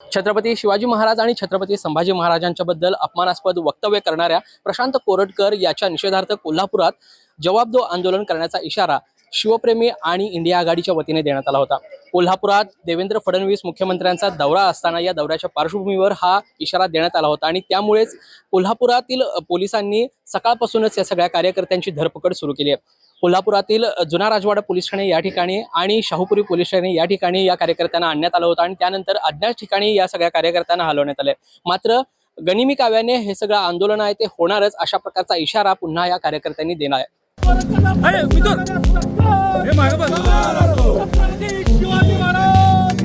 छत्रपती शिवाजी महाराज आणि छत्रपती संभाजी महाराजांच्या बद्दल अपमानास्पद वक्तव्य करणाऱ्या प्रशांत कोरटकर याच्या निषेधार्थ कोल्हापुरात जवाब दो आंदोलन करण्याचा इशारा शिवप्रेमी आणि इंडिया आघाडीच्या वतीने देण्यात आला होता. कोल्हापुरात देवेंद्र फडणवीस मुख्यमंत्र्यांचा दौरा असताना या दौऱ्याच्या पार्श्वभूमीवर हा इशारा देण्यात आला होता आणि त्यामुळेच कोल्हापुरातील पोलिसांनी सकाळपासूनच या सगळ्या कार्यकर्त्यांची धरपकड सुरू केली आहे. कोल्हापुरातील जुना राजवाडा पोलीस ठाणे या ठिकाणी आणि शाहूपुरी पोलीस ठाणे या ठिकाणी या कार्यकर्त्यांना आणण्यात आलं होतं आणि त्यानंतर अज्ञात ठिकाणी या सगळ्या कार्यकर्त्यांना हलवण्यात आलंय मात्र गनिमी काव्याने हे सगळं आंदोलन आहे ते होणारच अशा प्रकारचा इशारा पुन्हा या कार्यकर्त्यांनी दिला आहे हे शिवाजी महाराज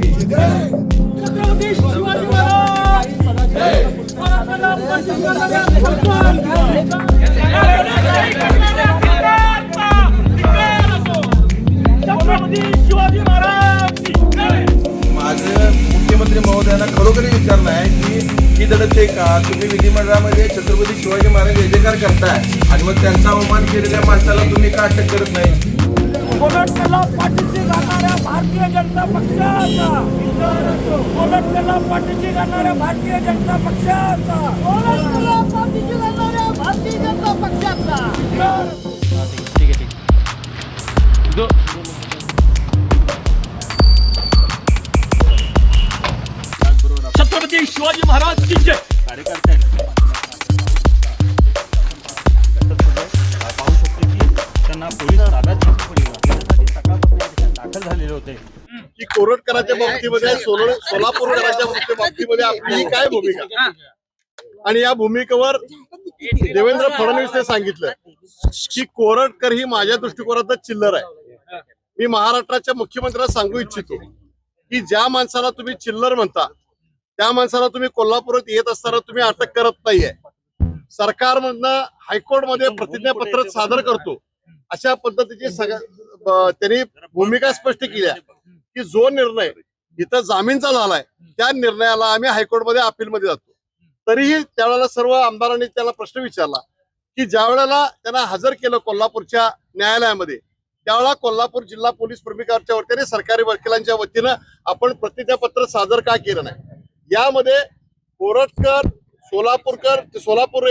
मुख्यमंत्री महोदयांना खरोखरी विचारणं आहे की ही दडते का? तुम्ही विधिमंडळामध्ये छत्रपती शिवाजी महाराज जय जयकार करताय आणि मग त्यांचा अवमान केलेल्या माणसाला तुम्ही का अटक करत नाही? कोलटला पाठीशी भारतीय जनता पक्षाचा. कोलटला पाठीशी घालणाऱ्या भारतीय जनता पक्षाचा. कोल्हापूरला पाठीशी घालणाऱ्या भारतीय जनता पक्षाचा. छत्रपती शिवाजी महाराज की जय. पाहू शकतो की त्यांना पोलीस ताब्यात सकाळपासून दाखल झालेले होते की कोरटकरांच्या बाबतीमध्ये सोलो- सोलापूरकरांच्या बाबतीमध्ये आपली काय भूमिका? आणि या भूमिकेवर देवेंद्र फडणवीसने सांगितलं की कोरटकर ही माझ्या दृष्टिकोनातच चिल्लर आहे. मी महाराष्ट्राच्या मुख्यमंत्र्यांना सांगू इच्छितो की ज्या माणसाला तुम्ही चिल्लर म्हणता त्या माणसाला तुम्ही कोल्हापुरात येत असताना तुम्ही अटक करत नाहीये. सरकारमधनं हायकोर्टमध्ये प्रतिज्ञापत्र सादर करतो. अशा पद्धतीची सगळ्या त्यांनी भूमिका स्पष्ट केली आहे की जो निर्णय इथं जामीनचा झालाय त्या निर्णयाला आम्ही हायकोर्टमध्ये अपीलमध्ये जातो. तरीही त्यावेळेला सर्व आमदारांनी त्याला प्रश्न विचारला की ज्या वेळेला त्यांना हजर केलं कोल्हापूरच्या न्यायालयामध्ये त्यावेळेला कोल्हापूर जिल्हा पोलीस प्रमुखाच्या वतीने सरकारी वकिलांच्या वतीनं आपण प्रतिज्ञापत्र सादर का केलं नाही? यामध्ये कोरटकर सोलापूरकर ते सोलापूर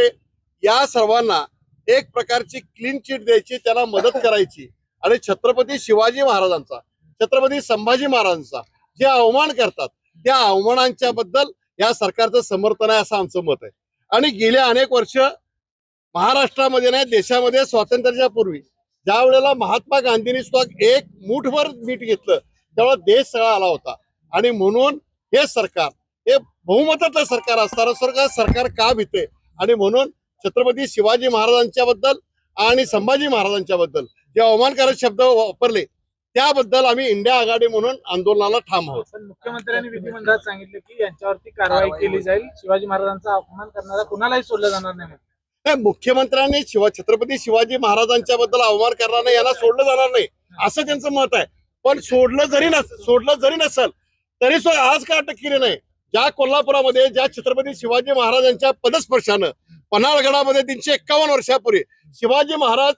या सर्वांना एक प्रकारची क्लीन चिट द्यायची त्याला मदत करायची. आणि छत्रपती शिवाजी महाराजांचा छत्रपती संभाजी महाराजांचा जे अवमान करतात त्या अवमानांच्या बद्दल या सरकारचं समर्थन आहे असं आमचं मत आहे. आणि गेल्या अनेक वर्ष महाराष्ट्रामध्ये नाही देशामध्ये स्वातंत्र्याच्या पूर्वी ज्या वेळेला महात्मा गांधींनी सुद्धा एक मुठभर मीठ घेतलं तेव्हा देश सगळा आला होता. आणि म्हणून हे सरकार हे बहुमताचं सरकार असताना सरकार सरकार का भीते आणि म्हणून छत्रपती शिवाजी महाराजांच्या बद्दल आणि संभाजी महाराजांच्या बद्दल जे अवमानकारक शब्द वापरले त्याबद्दल आम्ही इंडिया आघाडी म्हणून आंदोलनाला ठाम आहोत. मुख्यमंत्र्यांनी विधिमंडळात सांगितलं की यांच्यावरती कारवाई केली जाईल. शिवाजी महाराजांचा अपमान करणारा कुणालाही सोडलं जाणार नाही. नाही मुख्यमंत्र्यांनी शिवा छत्रपती शिवाजी महाराजांच्या बद्दल अवमान करणार नाही याला सोडलं जाणार नाही असं त्यांचं मत आहे. पण सोडलं जरी नस सोडलं जरी नसेल तरी सुद्धा आज का अटक केली नाही? ज्या कोल्हापुरामध्ये ज्या छत्रपती शिवाजी महाराजांच्या पदस्पर्शानं पन्हाळगडामध्ये तीनशे एक्कावन्न वर्षापूर्वी शिवाजी महाराज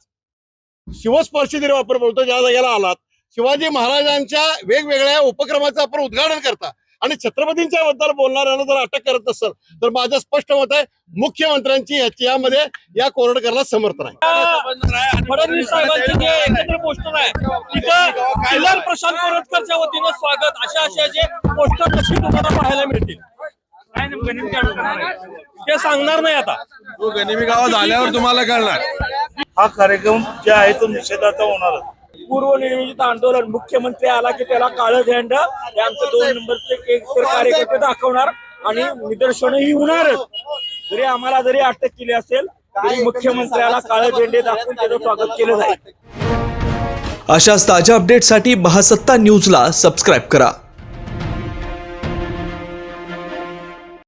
शिवस्पर्शी जरी वापर बोलतो ज्या जागेला आलात शिवाजी महाराजांच्या वेगवेगळ्या उपक्रमाचं आपण उद्घाटन करता. आणि छत्रपतींच्या बद्दल बोलणाऱ्यांना जर अटक करत नसेल तर माझं स्पष्ट मत आहे मुख्यमंत्र्यांची याची- यामध्ये या कोरडकरला समर्थन आहे फडणवीस साहेबांची जे एकत्र पोस्टर आहे तिथं किल्लार प्रशांत कोरटकरच्या वतीनं स्वागत. अशा अशा जे पोस्टर नक्की तुम्हाला पाहायला मिळतील. काय नेमकं नेमकं करणार आहे? ते सांगणार नाही आता. तो गनिमी गावात झाल्यावर तुम्हाला कळणार. हा कार्यक्रम जे आहे तो निषेधाचा होणार पूर्वनियोजित आंदोलन. मुख्यमंत्री आला की त्याला काळं झेंड हे आमचे दोन नंबरचे एक तर कार्यकर्ते दाखवणार आणि निदर्शनही होणारच जरी आम्हाला जरी अटक केली असेल तरी मुख्यमंत्र्याला काळे झेंडे दाखवून त्याचं स्वागत केलं जाईल. अशाच ताज्या अपडेटसाठी महासत्ता न्यूजला सबस्क्राईब करा.